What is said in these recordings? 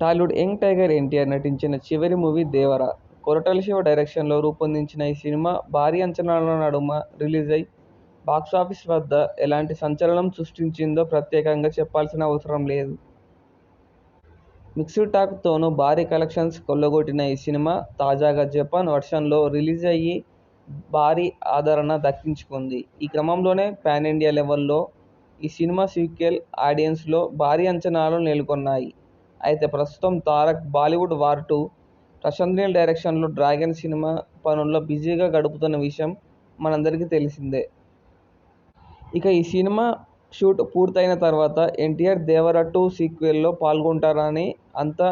Tollywood young tiger NTR నటించిన చివరి movie దేవర. కొరటాల శివ డైరెక్షన్లో రూపొందించిన ఈ సినిమా భారీ అంచనాల నడుమ రిలీజ్ అయి బాక్సాఫీస్ వద్ద ఎలాంటి సంచలనం సృష్టించిందో ప్రత్యేకంగా చెప్పాల్సిన అవసరం లేదు. మిక్స్డ్ టాక్తోనూ భారీ కలెక్షన్స్ కొల్లగొట్టిన ఈ సినిమా తాజాగా జపాన్ వర్షన్లో రిలీజ్ అయ్యి భారీ ఆదరణ దక్కించుకుంది. ఈ క్రమంలోనే పాన్ ఇండియా లెవెల్లో ఈ సినిమా సీక్వెల్ ఆడియన్స్లో భారీ అంచనాలు నెలకొన్నాయి. అయితే ప్రస్తుతం Tarak Bollywood war two, Prashanth డైరెక్షన్లో డ్రాగన్ సినిమా పనుల్లో బిజీగా గడుపుతున్న విషయం మనందరికీ తెలిసిందే. ఇక ఈ సినిమా షూట్ పూర్తయిన తర్వాత ఎన్టీఆర్ దేవర టూ సీక్వెల్లో పాల్గొంటారని అంతా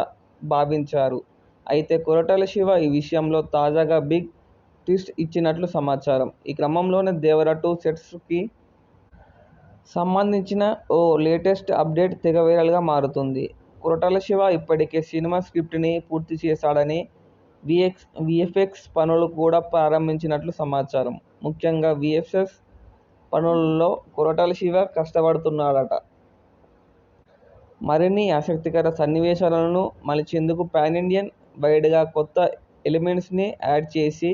భావించారు. అయితే కొరటాల శివ ఈ విషయంలో తాజాగా బిగ్ ట్విస్ట్ ఇచ్చినట్లు సమాచారం. ఈ క్రమంలోనే దేవర టూ సెట్స్కి సంబంధించిన ఓ లేటెస్ట్ అప్డేట్ తెగ వైరల్గా మారుతుంది కొరటాల శివ ఇప్పటికే సినిమా స్క్రిప్ట్ని పూర్తి చేశాడని, వీఎఫ్ఎక్స్ పనులు కూడా ప్రారంభించినట్లు సమాచారం. ముఖ్యంగా విఎఫ్ఎస్ పనుల్లో కొరటాల శివ కష్టపడుతున్నాడట. మరిన్ని ఆసక్తికర సన్నివేశాలను మలిచేందుకు పాన్ ఇండియన్ వైడ్గా కొత్త ఎలిమెంట్స్ని యాడ్ చేసి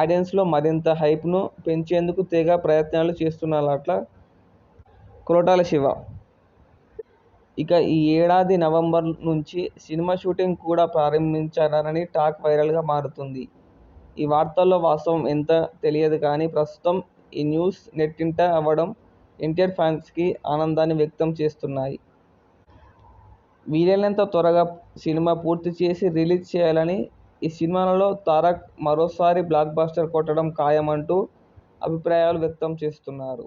ఆడియన్స్లో మరింత హైప్ను పెంచేందుకు తెగ ప్రయత్నాలు చేస్తున్నాడట కొరటాల శివ. ఇక ఈ ఏడాది నవంబర్ నుంచి సినిమా షూటింగ్ కూడా ప్రారంభించారని టాక్ వైరల్గా మారుతుంది ఈ వార్తల్లో వాస్తవం ఎంత తెలియదు కానీ ప్రస్తుతం ఈ న్యూస్ నెట్టింట అవ్వడం ఎన్టీఆర్ ఫ్యాన్స్కి ఆనందాన్ని వ్యక్తం చేస్తున్నాయి. వీలైనంత త్వరగా సినిమా పూర్తి చేసి రిలీజ్ చేయాలని, ఈ సినిమాలలో తారక్ మరోసారి బ్లాక్ బస్టర్ కొట్టడం ఖాయమంటూ అభిప్రాయాలు వ్యక్తం చేస్తున్నారు.